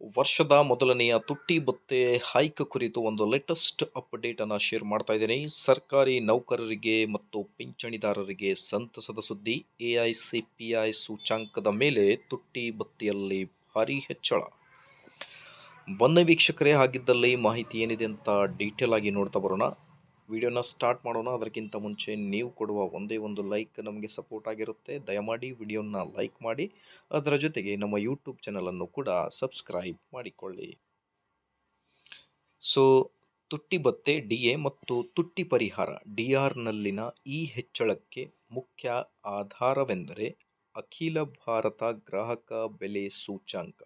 ವರ್ಷದ ಮೊದಲನೆಯ ತುಟ್ಟಿ ಭತ್ತೆ ಹೈಕ್ ಕುರಿತು ಒಂದು ಲೇಟೆಸ್ಟ್ ಅಪ್ಡೇಟ್ ಅನ್ನ ಶೇರ್ ಮಾಡ್ತಾ ಇದ್ದೀನಿ. ಸರ್ಕಾರಿ ನೌಕರರಿಗೆ ಮತ್ತು ಪಿಂಚಣಿದಾರರಿಗೆ ಸಂತಸದ ಸುದ್ದಿ. ಐ ಸೂಚಾಂಕದ ಮೇಲೆ ತುಟ್ಟಿ ಭತ್ತೆಯಲ್ಲಿ ಭಾರಿ ಹೆಚ್ಚಳ. ಬನ್ನಿ ವೀಕ್ಷಕರೇ ಆಗಿದ್ದಲ್ಲಿ ಮಾಹಿತಿ ಏನಿದೆ ಅಂತ ಡೀಟೇಲ್ ಆಗಿ ನೋಡ್ತಾ ಬರೋಣ. ವಿಡಿಯೋನ ಸ್ಟಾರ್ಟ್ ಮಾಡೋಣ. ಅದಕ್ಕಿಂತ ಮುಂಚೆ ನೀವು ಕೊಡುವ ಒಂದೇ ಒಂದು ಲೈಕ್ ನಮಗೆ ಸಪೋರ್ಟ್ ಆಗಿರುತ್ತೆ. ದಯಮಾಡಿ ವಿಡಿಯೋನ ಲೈಕ್ ಮಾಡಿ. ಅದರ ಜೊತೆಗೆ ನಮ್ಮ ಯೂಟ್ಯೂಬ್ ಚಾನಲನ್ನು ಕೂಡ ಸಬ್ಸ್ಕ್ರೈಬ್ ಮಾಡಿಕೊಳ್ಳಿ. ಸೊ, ತುಟ್ಟಿ ಭತ್ತೆ ಡಿ ಎ ಮತ್ತು ತುಟ್ಟಿ ಪರಿಹಾರ ಡಿ ಆರ್ನಲ್ಲಿನ ಈ ಹೆಚ್ಚಳಕ್ಕೆ ಮುಖ್ಯ ಆಧಾರವೆಂದರೆ ಅಖಿಲ ಭಾರತ ಗ್ರಾಹಕ ಬೆಲೆ ಸೂಚ್ಯಾಂಕ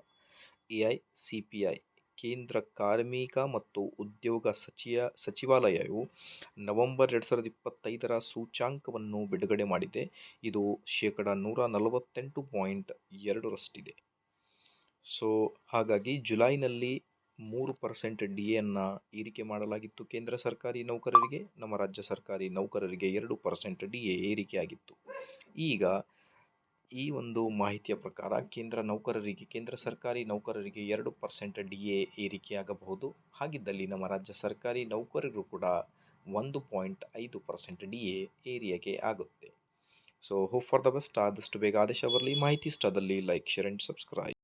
A I C P I ಕೇಂದ್ರ ಕಾರ್ಮಿಕ ಮತ್ತು ಉದ್ಯೋಗ ಸಚಿವ ಸಚಿವಾಲಯವು ನವೆಂಬರ್ ಎರಡು ಸಾವಿರದ ಇಪ್ಪತ್ತೈದರ ಸೂಚಾಂಕವನ್ನು ಬಿಡುಗಡೆ ಮಾಡಿದೆ. ಇದು ಶೇಕಡ ನೂರ ನಲವತ್ತೆಂಟು ಪಾಯಿಂಟ್ ಎರಡರಷ್ಟಿದೆ ಸೊ, ಹಾಗಾಗಿ ಜುಲೈನಲ್ಲಿ ಮೂರು ಪರ್ಸೆಂಟ್ ಡಿ ಎನ್ನು ಏರಿಕೆ ಮಾಡಲಾಗಿತ್ತು ಕೇಂದ್ರ ಸರ್ಕಾರಿ ನೌಕರರಿಗೆ. ನಮ್ಮ ರಾಜ್ಯ ಸರ್ಕಾರಿ ನೌಕರರಿಗೆ ಎರಡು ಪರ್ಸೆಂಟ್ ಡಿ ಎ ಏರಿಕೆಯಾಗಿತ್ತು. ಈಗ ಈ ಒಂದು ಮಾಹಿತಿಯ ಪ್ರಕಾರ ಕೇಂದ್ರ ನೌಕರರಿಗೆ, ಕೇಂದ್ರ ಸರ್ಕಾರಿ ನೌಕರರಿಗೆ ಎರಡು ಪರ್ಸೆಂಟ್ ಡಿ ಎ ಏರಿಕೆಯಾಗಬಹುದು. ಹಾಗಿದ್ದಲ್ಲಿ ನಮ್ಮ ರಾಜ್ಯ ಸರ್ಕಾರಿ ನೌಕರರು ಕೂಡ ಒಂದು ಪಾಯಿಂಟ್ ಐದು ಪರ್ಸೆಂಟ್ ಡಿ ಎ ಏರಿಯಾಗೆ ಆಗುತ್ತೆ. So hope for the best ಆದಷ್ಟು ಬೇಗ ಆದೇಶ ಬರಲಿ. ಮಾಹಿತಿ ಇಷ್ಟದಲ್ಲಿ ಲೈಕ್ ಶೇರ್ ಆ್ಯಂಡ್ ಸಬ್ಸ್ಕ್ರೈಬ್